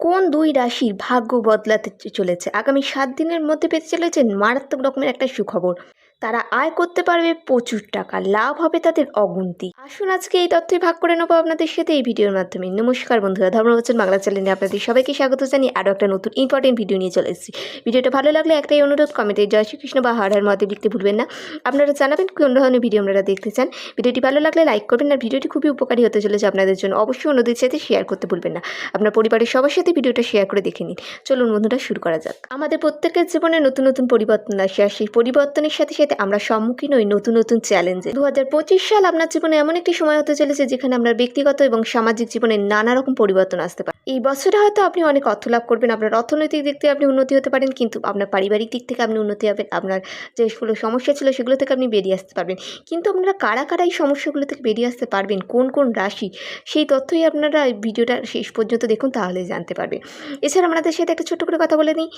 কোন দুই রাশির ভাগ্য বদলাতে চলেছে? আগামী সাত দিনের মধ্যে পেতে চলেছে মারাত্মক রকমের একটা সুখবর। তারা আয় করতে পারবে প্রচুর টাকা, লাভ হবে তাদের অগুন্তি। আসুন আজকে এই তথ্যই ভাগ করে নেব আপনাদের সাথে এই ভিডিওর মাধ্যমে। নমস্কার বন্ধুরা ধর্মবচন বাংলা চ্যানেলে আপনাদের সবাইকে স্বাগত জানিয়ে আরও একটা নতুন ইম্পর্টেন্ট ভিডিও নিয়ে চলে এসেছি। ভিডিওটা ভালো লাগলে একটাই অনুরোধ কমেন্টে জয় শ্রীকৃষ্ণ বা হার হার মতে লিখতে ভুলবেন না। আপনারা জানাবেন কোন ধরনের ভিডিও আপনারা দেখতে চান। ভিডিওটি ভালো লাগলে লাইক করবেন আর ভিডিওটি খুবই উপকারী হতে চলেছে আপনাদের জন্য। অবশ্যই অন্যদের সাথে শেয়ার করতে ভুলবেন না। আপনার পরিবারের সবার সাথে ভিডিওটা শেয়ার করে দেখে নিন। চলুন বন্ধুরা, শুরু করা যাক। আমাদের প্রত্যেকের জীবনে নতুন নতুন পরিবর্তন আসে, আর সেই পরিবর্তনের সাথে সাথে আমরা সম্মুখীন হই নতুন নতুন চ্যালেঞ্জে দু হাজার পঁচিশ সাল আপনার জীবনে এমন একটি সময় হতে চলেছে যেখানে আপনার ব্যক্তিগত এবং সামাজিক জীবনে নানা রকম পরিবর্তন আসতে পারে। এই বছরে হয়তো আপনি অনেক অর্থ লাভ করবেন, আপনার অর্থনৈতিক দিক থেকে আপনি উন্নতি হতে পারেন, কিন্তু আপনার পারিবারিক দিক থেকে আপনি উন্নতি হবেন, আপনার যেগুলো সমস্যা ছিল সেগুলো থেকে আপনি বেরিয়ে আসতে পারবেন। কিন্তু আপনারা কারা কারা এই সমস্যাগুলো থেকে বেরিয়ে আসতে পারবেন, কোন কোন রাশি, সেই তথ্যই আপনারা এই ভিডিওটা শেষ পর্যন্ত দেখুন তাহলে জানতে পারবেন। এছাড়া আপনাদের সাথে একটা ছোট্ট করে কথা বলে নিই।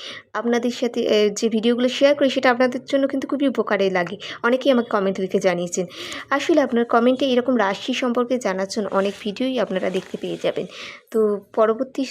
আপনাদের সাথে যে ভিডিওগুলো শেয়ার করি, সেটা আপনাদের জন্য কিন্তু খুবই উপকারে লাগে। অনেকেই আমাকে কমেন্ট লিখে জানিয়েছেন, আসলে আপনার কমেন্টে এরকম রাশি সম্পর্কে জানার জন্য অনেক ভিডিওই আপনারা দেখতে পেয়ে যাবেন। তো পরবর্তী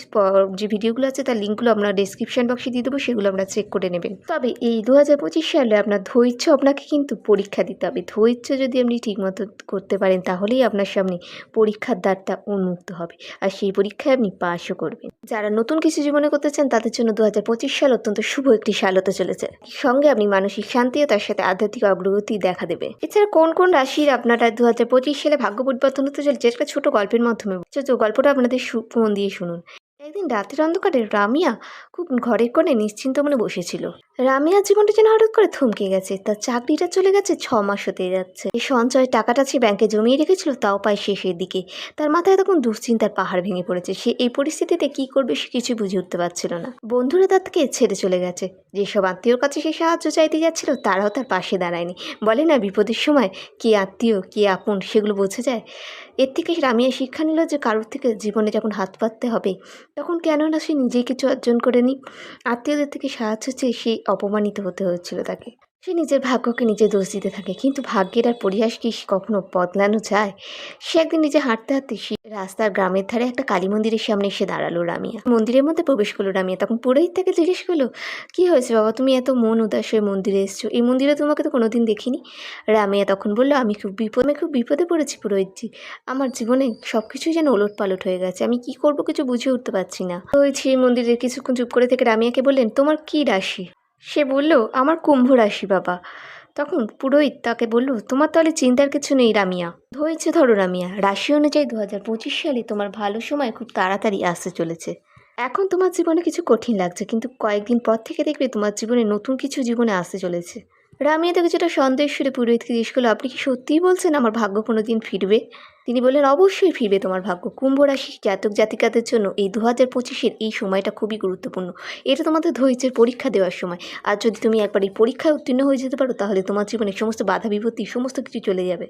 যে ভিডিওগুলো আছে তার লিঙ্কগুলো আপনার ডিসক্রিপশন বক্সে দিয়ে দেবো, সেগুলো আপনারা চেক করে নেবেন। তবে এই দু হাজার পঁচিশ সালে আপনার ধৈর্য আপনাকে কিন্তু পরীক্ষা দিতে হবে। ধৈর্য যদি আপনি ঠিকমতো করতে পারেন, তাহলেই আপনার সামনে পরীক্ষার দ্বারটা উন্মুক্ত হবে। আর সেই পরীক্ষায় আপনি পাশও করবেন। যারা নতুন কিছু জীবনে করতে চান, তাদের জন্য দু হাজার পঁচিশ সাল অত্যন্ত শুভ একটি সাল হতে চলেছে। সঙ্গে আপনি মানসিক শান্তি ও তার সাথে আধ্যাত্মিক অগ্রগতি দেখা দেবে। এছাড়া কোন কোন রাশির আপনারা দু হাজার পঁচিশ সালে ভাগ্য পরিবর্তন হতে চলেছে একটা ছোট গল্পের মাধ্যমে। তো গল্পটা আপনাদের মন দিয়ে শুনুন। একদিন রাতের অন্ধকারে রামিয়া খুব ঘরের কোণে নিশ্চিন্ত মনে বসেছিল। রামিয়ার জীবনটা যেন হঠাৎ করে থমকে গেছে, তার চাকরিটা চলে গেছে ছ মাস হতে যাচ্ছে। সঞ্চয় টাকাটা সে ব্যাংকে জমিয়ে রেখেছিল, তাও পায় শেষের দিকে। তার মাথায় তখন দুশ্চিন্তার পাহাড় ভেঙে পড়েছে। সে এই পরিস্থিতিতে কি করবে সে কিছু বুঝে উঠতে পারছিল না। বন্ধুরা তাকে ছেড়ে চলে গেছে। যেসব আত্মীয়র কাছে সে সাহায্য চাইতে যাচ্ছিল তারাও তার পাশে দাঁড়ায়নি। বলে না, বিপদের সময় কে আত্মীয়, কে আপন, সেগুলো বোঝা যায়? এর থেকে রামিয়া শিক্ষা নিল যে কারোর থেকে জীবনে যখন হাত পাততে হবে, তখন কেন না সে নিজেই কিছু অর্জন করেনি আত্মীয়দের থেকে সাহায্য চেয়ে সে অপমানিত হতে হয়েছিল তাকে। সে নিজের ভাগ্যকে নিজে দোষ দিতে থাকে। কিন্তু ভাগ্যের আর পরিহাস কি কখনো বদলানো যায়? সে একদিন নিজে হাঁটতে হাঁটতে সে রাস্তার গ্রামের ধারে একটা কালী মন্দিরের সামনে এসে দাঁড়াল রামিয়া। মন্দিরের মধ্যে প্রবেশ করল রামিয়া। তখন পুরোহিত তাকে জিজ্ঞেস করল, কী হয়েছে বাবা? তুমি এত মন উদাস হয়ে মন্দিরে এসছো। এই মন্দিরে তোমাকে তো কোনোদিন দেখিনি? রামিয়া তখন বলল, আমি খুব বিপদ, আমি খুব বিপদে পড়েছি পুরোহিতজি। আমার জীবনে সব কিছুই যেন ওলট পালট হয়ে গেছে। আমি কি করব কিছু বুঝে উঠতে পারছি না। ওই সেই মন্দিরে কিছুক্ষণ চুপ করে থেকে রামিয়াকে বললেন, তোমার কি রাশি? সে বলল, আমার কুম্ভ রাশি বাবা। তখন পুরোহিত তাকে বলল, তোমার তাহলে চিন্তার কিছু নেই, রামিয়া। হয়েছে ধরো, রামিয়া, রাশি অনুযায়ী দু হাজার পঁচিশ সালে তোমার ভালো সময় খুব তাড়াতাড়ি আসতে চলেছে। এখন তোমার জীবনে কিছু কঠিন লাগছে, কিন্তু কয়েকদিন পর থেকে দেখবে তোমার জীবনে নতুন কিছু জীবনে আসতে চলেছে। রামিয়া তো কিছুটা সন্দেহ সুরে পুরোহিতকে জিজ্ঞেস করল, আপনি কি সত্যিই বলছেন আমার ভাগ্য কোনো দিন ফিরবে? তিনি বললেন, অবশ্যই ফিরবে তোমার ভাগ্য। কুম্ভ রাশি জাতক জাতিকাদের জন্য এই দু হাজার পঁচিশের এই সময়টা খুবই গুরুত্বপূর্ণ। এটা তোমাদের ধৈর্যের পরীক্ষা দেওয়ার সময়। আর যদি তুমি একবার এই পরীক্ষায় উত্তীর্ণ হয়ে যেতে পারো, তাহলে তোমার জীবনে সমস্ত বাধা বিপত্তি, সমস্ত কিছু চলে যাবে।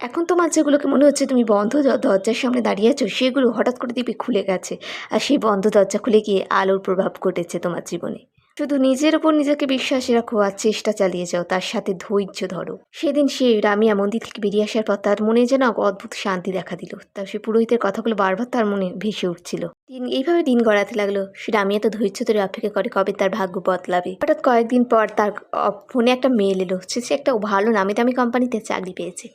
এখন তোমার যেগুলোকে মনে হচ্ছে তুমি বন্ধ দরজার সামনে দাঁড়িয়ে আছো, সেগুলো হঠাৎ করে দেখবে খুলে গেছে। আর সেই বন্ধ দরজা খুলে গিয়ে আলোর প্রভাব ঘটেছে তোমার জীবনে। শুধু নিজের ওপর নিজেকে বিশ্বাস রাখো আর চেষ্টা চালিয়ে যাও, তার সাথে ধৈর্য ধরো। সেদিন সে রামিয়া মন্দির থেকে বেরিয়ে আসার পর তার মনে যেন অদ্ভুত শান্তি দেখা দিল। তার সে পুরোহিতের কথাগুলো বারবার তার মনে ভেসে উঠছিল। দিন, এইভাবে দিন গড়াতে লাগল। সে রামিয়া তো ধৈর্য ধরে অপেক্ষা করে কবে তার ভাগ্য বদলাবে। হঠাৎ কয়েকদিন পর তার ফোনে একটা মেল এলো। সে একটা ভালো নামি দামি কোম্পানিতে চাকরি পেয়েছে।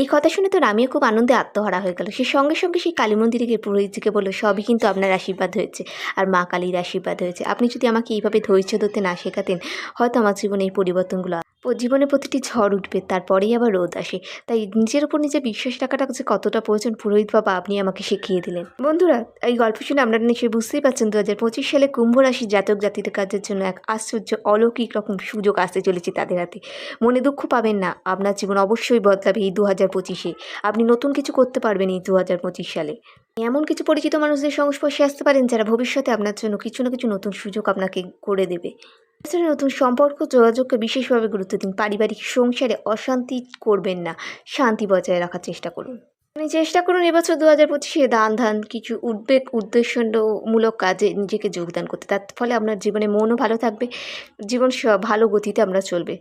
এই কথা শুনে তো রামিয়া খুব আনন্দে আত্মহারা হয়ে গেল। সে সঙ্গে সঙ্গে সেই কালী মন্দিরে গিয়ে পুরোহিতজিকে বলল, সবই কিন্তু আপনার আশীর্বাদ হয়েছে আর মা কালীর আশীর্বাদ হয়েছে। আপনি যদি আমাকে এইভাবে ধৈর্য ধরতে না শেখাতেন, হয়তো আমার জীবনে এই পরিবর্তনগুলো জীবনে প্রতিটি ঝড় উঠবে, তারপরেই আবার রোদ আসে। তাই নিজের উপর নিজে বিশ্বাস রাখাটা যে কতটা প্রয়োজন, পুরোহিত বাবা আপনি আমাকে শিখিয়ে দিলেন। বন্ধুরা, এই গল্প শুনে আপনারা নিশ্চয়ই বুঝতেই পারছেন দু হাজার পঁচিশ সালে কুম্ভ রাশি জাতক জাতিদের কাজের জন্য এক আশ্চর্য অলৌকিক রকম সুযোগ আসতে চলেছে তাদের হাতে। মনে দুঃখ পাবেন না, আপনার জীবন অবশ্যই বদলাবে এই দু হাজার পঁচিশে। আপনি নতুন কিছু করতে পারবেন এই দু হাজার পঁচিশ সালে। এমন কিছু পরিচিত মানুষদের সংস্পর্শে আসতে পারেন যারা ভবিষ্যতে আপনার জন্য কিছু না কিছু নতুন সুযোগ আপনাকে করে দেবে। নতুন সম্পর্ক যোগাযোগকে বিশেষভাবে গুরুত্ব দিন। পারিবারিক সংসারে অশান্তি করবেন না। শান্তি বজায় রাখার চেষ্টা করুন। আপনি চেষ্টা করুন এবছর দু হাজার পঁচিশে দান, ধান কিছু উদ্বেগ, উদ্দেশ্যমূলক কাজে নিজেকে যোগদান করতে। তার ফলে আপনার জীবনে মনও ভালো থাকবে। জীবন ভালো গতিতে আমরা চলবে।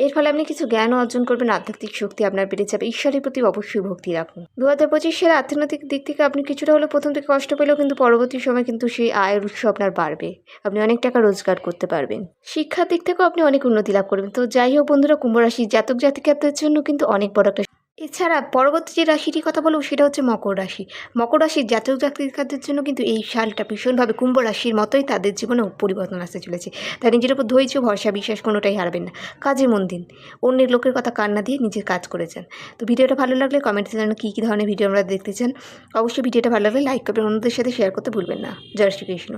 এর ফলে আপনি কিছু জ্ঞান অর্জন করবেন, আধ্যাত্মিক শক্তি আপনার বেড়ে যাবে। ঈশ্বরের প্রতি অবশ্যই ভক্তি রাখুন। দু হাজার পঁচিশ সালে আর্থনৈতিক দিক থেকে আপনি কিছুটা হলেও প্রথম থেকে কষ্ট পেলেও কিন্তু পরবর্তী সময় কিন্তু সেই আয়ের উৎস আপনার বাড়বে। আপনি অনেক টাকা রোজগার করতে পারবেন। শিক্ষার দিক থেকেও আপনি অনেক উন্নতি লাভ করবেন। তো যাই হোক বন্ধুরা, কুম্ভ রাশির জাতক জাতিকাদের জন্য কিন্তু অনেক বড় একটা এছাড়া পরবর্তী যে রাশিটির কথা বলব সেটা হচ্ছে মকর রাশি। মকর রাশির জাতক জাতিকাদের জন্য কিন্তু এই সালটা ভীষণভাবে কুম্ভ রাশির মতোই তাদের জীবনে পরিবর্তন আসতে চলেছে। তাই নিজের উপর ধৈর্য, ভরসা, বিশ্বাস কোনোটাই হারবেন না। কাজে মন দিন। অন্যের লোকের কথা কান্না দিয়ে নিজের কাজ করেছেন তো ভিডিওটা ভালো লাগলে কমেন্টে জানান কী কী ধরনের ভিডিও আমরা দেখতে চান। অবশ্যই ভিডিওটা ভালো লাগলে লাইক করবেন, অন্যদের সাথে শেয়ার করতে ভুলবেন না। জয় শ্রীকৃষ্ণ